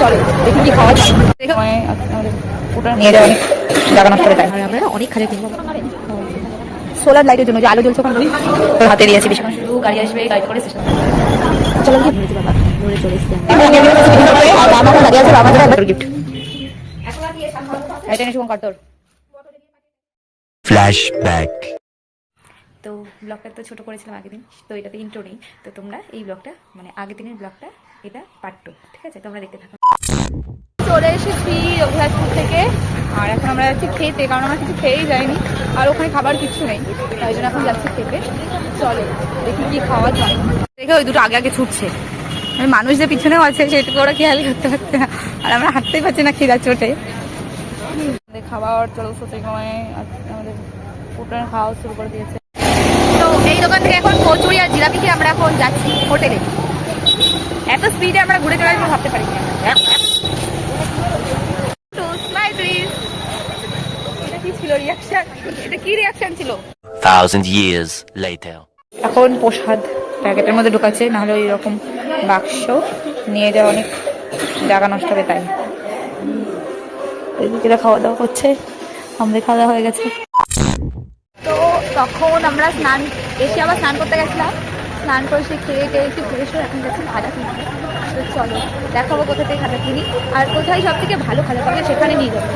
চলো। দেখি কি খাওয়া যায় ওটা নিয়ে যাওয়া জায়গা নষ্ট করে তাই আমরা অনেক খাজা কিনবো সোলার লাইটের জন্য যে আলো জ্বলছে ওখানে। হাতে দিয়েছি বেশি শুধু গাড়ি আসবে গাড়ি করে স্টেশন চলো কি? ঘুরেছি বাবা ঘুরে চলে এসছি বাবা দাঁড়িয়ে আছে বাবা জন্য গিফট এটা নিয়ে শুভম কাট তোর Flashback. তো ব্লগটা তো ছোট করেছিলাম আগের দিন তো এটাতে ইন্ট্রো নেই। তো তোমরা এই ব্লগটা মানে আগের দিনের ব্লগটা এটা পার্ট টু ঠিক আছে? তোমরা দেখতে থাকো। চলে এসেছি রঘুরাজপুর থেকে। আর এখন আমরা যাচ্ছি খেতে, কারণ আমরা কিছু খেয়েই যাইনি। আর ওখানে খাবার কিছু নেই, তাই জন্য এখন যাচ্ছি খেতে। চলো, দেখি কি খাওয়া যায়। দেখে ওই দুটো আগে আগে ছুটছে। মানে মানুষ যে পিছনেও আছে, সেটুকু ওরা খেয়াল করতে পারছে না। আর আমরা হাঁটতেই পারছি না খিদা চোটে। খাবার, চলো সত্যি আমাদের ফুটন খাওয়া শুরু করে দিয়েছে। তো এই দোকান থেকে এখন কচুরি আর জিলাপি খেয়ে আমরা এখন যাচ্ছি হোটেলে। এত স্পিডে আমরা ঘুরে আসব ভাবতে পারি এখন প্রসাদ প্যাকেটের মধ্যে ঢুকাচ্ছে নাহলে ওই রকম বাক্স নিয়ে যাওয়া অনেক জায়গা নষ্ট হবে তাই। এদিকে খাওয়া দাওয়া করছে আমাদের খাওয়া দাওয়া হয়ে গেছে। তো তখন আমরা স্নান এসে আবার স্নান করতে গেছিলাম। স্নান করে সে খেয়ে টেয়ে একটু ফ্রেশ হয়ে এখন যাচ্ছি খাজা কিনতে তো চলো দেখাবো কোথা থেকে খাজা কিনি। আর কোথায় সব থেকে ভালো খাজা পাবে সেখানে নিয়ে যাব।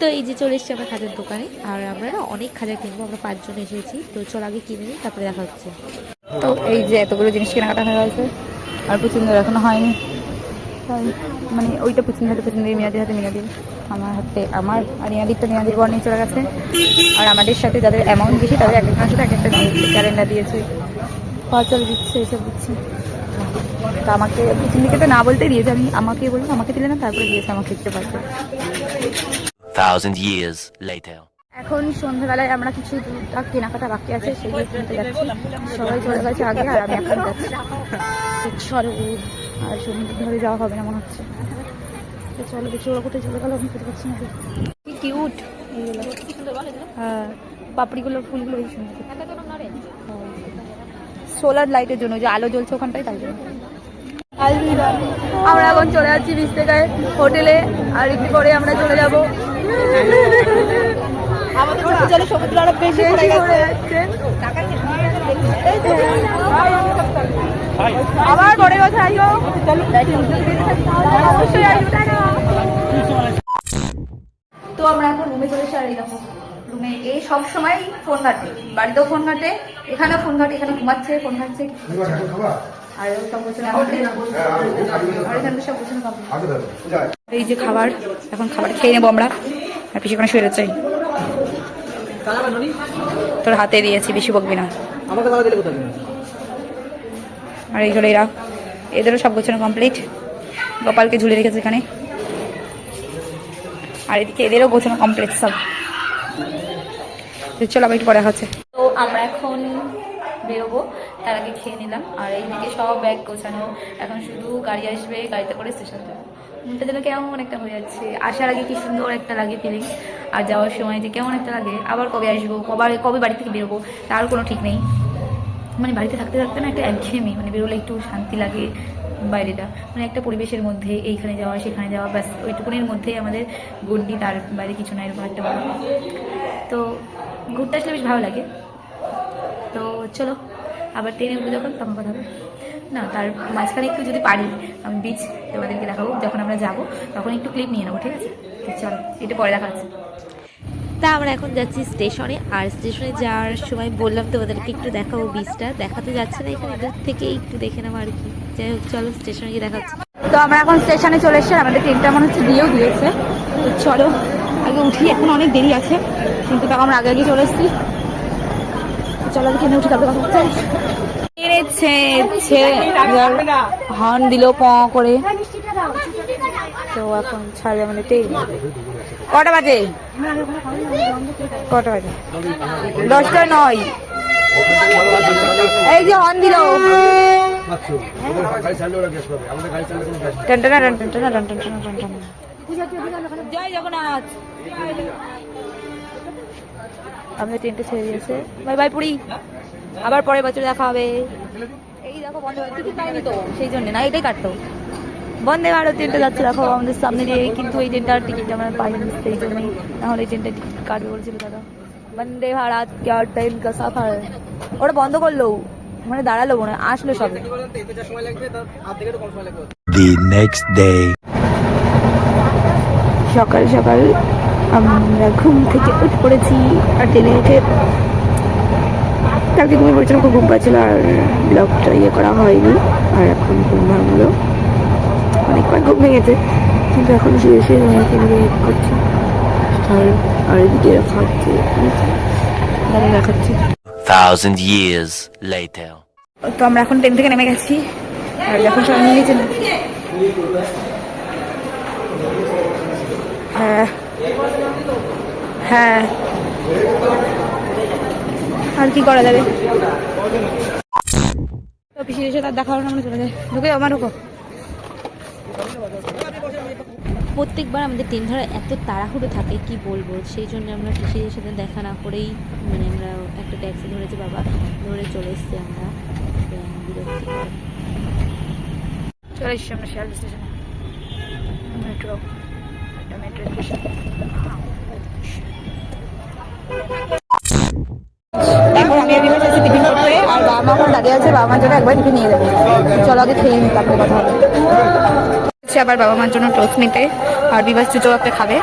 তো এই যে চলে এসছি আমরা খাজার দোকানে আর আমরা না অনেক খাজা কিনবো আমরা পাঁচজন এসেছি। তো চল আগে কিনে নিই তারপরে দেখা হচ্ছে। তো এই যে এতগুলো জিনিস কেনাকাটা হয়ে গেছে আর পছন্দ এখনও হয়নি। মানে ওইটা পছন্দ হাতে পছন্দ মিনাদির হাতে মিনাদির আমার হাতে আমার আর মিনাদিরটা মিনাদির বর্ণে চলে গেছে। আর আমাদের সাথে যাদের অ্যামাউন্ট বেশি তাদের এক একজনের সাথে এক একটা ক্যালেন্ডার দিয়েছে। পাঁচল দিচ্ছে এসব দিচ্ছে। তা আমাকে তো না বলতে দিয়েছে আমি আমাকে বললাম আমাকে দিলে না তারপরে দিয়েছে আমাকে দিতে later. এখন সন্ধ্যাবেলায় আমরা কিছু টুকটাক কেনাকাটা বাকি আছে সেগুলো কিনতে যাচ্ছি সবাই চলে গেছে আগে আর আমি এখন যাচ্ছি। আর সমুদ্র ধরে যাওয়া হবে না মনে হচ্ছে। চলো দেখি ওরা কোথায় চলে গেল আমি খেতে পারছি না। কি কিউট হ্যাঁ পাপড়িগুলোর ফুলগুলো বেশি সুন্দর। সোলার লাইটের জন্য যে আলো জ্বলছে ওখানটায় তাই জন্য। আমরা এখন চলে যাচ্ছি বিশ থেকে হোটেলে আর একটু পরে আমরা চলে যাব। আমাদের চলে চলে সমুদ্র আরও বেশি পড়ে যাচ্ছে। আবার পরের বছর আসব। অবশ্যই আসব তো আমরা এখন রুমে চলে এসে আর এই রুমে এই সব সময় ফোন ঘাটে। বাড়িতেও ফোন ঘাটে এখানেও ফোন ঘাটে এখানে ঘুমাচ্ছে ফোন ঘাটছে আর সব complete। এই যে খাবার এখন খাবার খেয়ে নেব আমরা। আর পিছিয়ে শুয়ে চাই তোর হাতে দিয়েছি বেশি বকবি না। আর এই হলো এরা। এদেরও সব গোছানো কমপ্লিট গোপালকে ঝুলে রেখেছে এখানে। আর এদিকে এদেরও গোছানো কমপ্লিট সব। চলো আবার একটু পরে হচ্ছে। তো আমরা এখন বেরোবো, তার আগে খেয়ে নিলাম। আর এইদিকে সব ব্যাগ গোছানো, এখন শুধু গাড়ি আসবে, গাড়িতে করে স্টেশন যাব। মনটা যেন কেমন একটা হয়ে যাচ্ছে। আসার আগে কি সুন্দর একটা লাগে ফিলিং আর যাওয়ার সময় যে কেমন একটা লাগে। আবার কবে আসব, কবার, কবে বাড়ি থেকে বেরোবো, তার কোনো ঠিক নেই। মানে বাড়িতে থাকতে থাকতে না একটা একঘেয়েমি মানে বেরোলে একটু শান্তি লাগে বাইরেটা। মানে একটা পরিবেশের মধ্যে এইখানে যাওয়া, সেখানে যাওয়া, ব্যাস, ওইটুকুনির মধ্যেই আমাদের গন্ডি তার বাইরে কিছু না, এরকম একটা তো ঘুরতে আসলে বেশ ভালো লাগে। তো চলো আবার ট্রেনে উঠবো যখন তখন কথা হবে। না তার মাঝখানে একটু যদি পারি আমি বিচ তোমাদেরকে দেখাবো যখন আমরা যাব তখন একটু ক্লিপ নিয়ে নেব ঠিক আছে? চলো এটা পরে দেখা হচ্ছে। তা আমরা এখন যাচ্ছি স্টেশনে আর স্টেশনে যাওয়ার সময় বললাম তোমাদেরকে একটু দেখাবো বীজটা দেখাতে যাচ্ছে না এখানে দূর থেকে একটু দেখে নেব আর কি। যাই হোক চলো স্টেশনে গিয়ে দেখা হচ্ছে। তো আমরা এখন স্টেশনে চলে এসেছি আর আমাদের ট্রেনটা মনে হচ্ছে দিয়েও দিয়েছে। তো চলো আগে উঠি এখন অনেক দেরি আছে। কিন্তু তাও আমরা আগে আগে চলে এসেছি। চলো আমি ট্রেনে উঠি তারপরে কথা হচ্ছে এনেছে হর্ন দিল প করে। তো এখন ছাড়বে আমাদের ট্রেন কটা বাজে? কটা বাজে? দশটা নয়। এই যে হর্ন দিল। গাড়ি চাললে ওরা গ্যাস পাবে। আমাদের গাড়ি জয় জগন্নাথ। আমাদের ট্রেনটা ছেড়ে দিয়েছে। Bye bye Puri. আবার পরের বছর দেখা হবে। এই দেখো বন্ধ টিকিট পাইনি তো সেই জন্য। না এটাই কাটতো। বন্দে ভারত ট্রেনটা যাচ্ছে। দেখো আমাদের সামনে দিয়ে কিন্তু এই ট্রেনটার টিকিট আমরা পাইনি সেই জন্যই। নাহলে এই ট্রেনটা টিকিট কাটবে বলছিল দাদা। বন্দে ভারত কেয়ার ট্রেন কা সাফার। ওটা বন্ধ করল। মানে দাঁড়াল মনে আসলো সব। The next day সকাল সকাল আমরা ঘুম থেকে উঠে পড়েছি আর ট্রেনে উঠে কালকে ঘুমিয়ে পড়েছিলাম খুব ঘুম পাচ্ছিল আর ব্লগটা ইয়ে করা হয়নি আর এখন ঘুম ভাঙলো। অনেকবার ঘুম ভেঙেছে কিন্তু এখন শুয়ে শুয়ে মেয়েকে নিয়ে ইয়ে করছি। আর আর এদিকে খাচ্ছে দেখাচ্ছি। Thousand years later. তো আমরা এখন ট্রেন থেকে নেমে গেছি আর এখন সবাই গেছেন হ্যাঁ। হ্যাঁ। আর কি করা যাবে? তো পিছিয়ে এসে তার দেখা হলো আমরা চলে যাই ঢুকে আমার ঢুকো। প্রত্যেকবার আমাদের ট্রেন ধরা এত তাড়াহুড়ো থাকে কি বলব? সেই জন্য আমরা পিসির সাথে দেখা না করেই মানে আমরা একটা ট্যাক্সি ধরেছি বাবা ধরে চলে এসেছি আমরা। চলে এসেছি আমরা শিয়াল স্টেশনে। মেট্রো বাবা মার জন্য একবার টিফিন যাবে। চলো আগে কথা আবার বাবা মার জন্য টোস্ট নিতে। আর বিবাস চুচো একটা খাবে।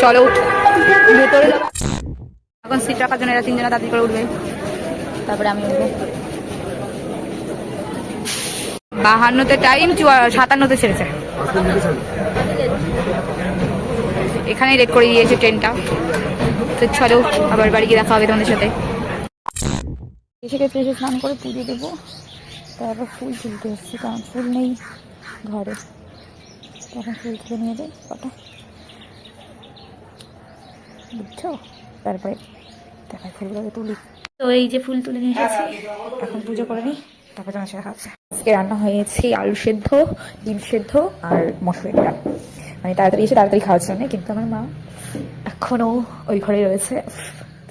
চলো ভেতরে এখন সিট রাখার জন্য এরা তিনজনে তাড়াতাড়ি করে উঠবে। তারপরে আমি উঠবো। বাহান্নতে টাইম সাতান্নতে ছেড়েছে। এখানে রেড করে দিয়েছে ট্রেনটা। তো চলো, আবার বাড়ি গিয়ে দেখা হবে তোমাদের সাথে। এসে গেছে, এসে স্নান করে পুজো দেবো। তারপর ফুল তুলতে এসেছি, কারণ ফুল নেই ঘরে। তখন ফুল তুলে নিয়ে যাই কটা বুঝছ? তারপরে দেখায় ফুলগুলোকে তুলি। তো এই যে ফুল তুলে নিয়ে এসেছি, এখন পুজো করে নিই। তারপর তোমার সাথে আজকে রান্না হয়েছে আলু সেদ্ধ, ডিম সেদ্ধ আর মসুরের ডাল। মানে তাড়াতাড়ি এসে তাড়াতাড়ি খাওয়ার জন্য কিন্তু আমার মা এখনও ওই ঘরে রয়েছে।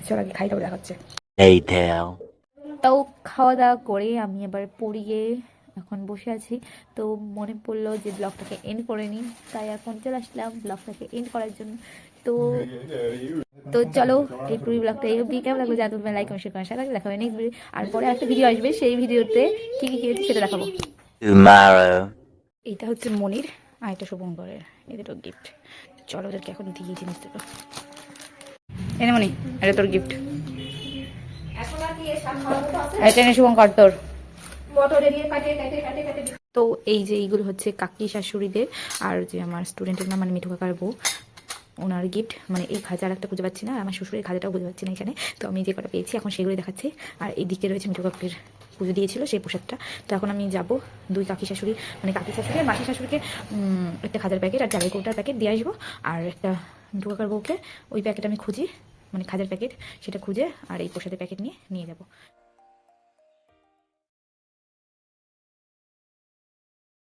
চল আগে খাই তারপর দেখাচ্ছে। Later. তাও খাওয়া দাওয়া করে আমি এবার পড়িয়ে এখন বসে আছি। তো মনে পড়ল যে ব্লগটাকে এন্ড করে নিই তাই এখন চলে আসলাম ব্লগটাকে এন্ড করার জন্য। তো তো চলো এই পুরো ব্লগটা এই অবধি। কেমন লাগল যা তুমি লাইক কমেন্ট করার সাথে দেখা হবে নেক্সট ভিডিও আর পরে একটা ভিডিও আসবে সেই ভিডিওতে কি কি খেয়েছি সেটা দেখাবো. এইটা হচ্ছে মনির আর এটা শুভঙ্করের এদেরও গিফট চলো ওদেরকে এখন দিয়ে জিনিস দেবো। এনে মনি এটা তোর গিফট শুভঙ্কর তোর। তো এই যে এইগুলো হচ্ছে কাকি শাশুড়িদের আর যে আমার স্টুডেন্টের নাম মানে মিঠু কাকার বউ, ওনার গিফট মানে এই খাজার একটা খুঁজে পাচ্ছি না, আমার শ্বশুরের খাজাটাও খুঁজে পাচ্ছি না এখানে। তো আমি যে কটা পেয়েছি, এখন সেগুলো দেখাচ্ছি। আর এইদিকে রয়েছে মিঠু কাকির। পুজো দিয়েছিল সেই পোশাকটা তো এখন আমি যাব দুই কাকি শাশুড়ি মানে কাকি শাশুড়ি আর মাসি শাশুড়িকে একটা খাজার প্যাকেট আর চালের কৌটার প্যাকেট দিয়ে আসব। আর একটা মিঠু কাকার বউকে ওই প্যাকেট আমি খুঁজি মানে খাজার প্যাকেট সেটা খুঁজে আর এই প্রসাদের প্যাকেট নিয়ে নিয়ে যাব।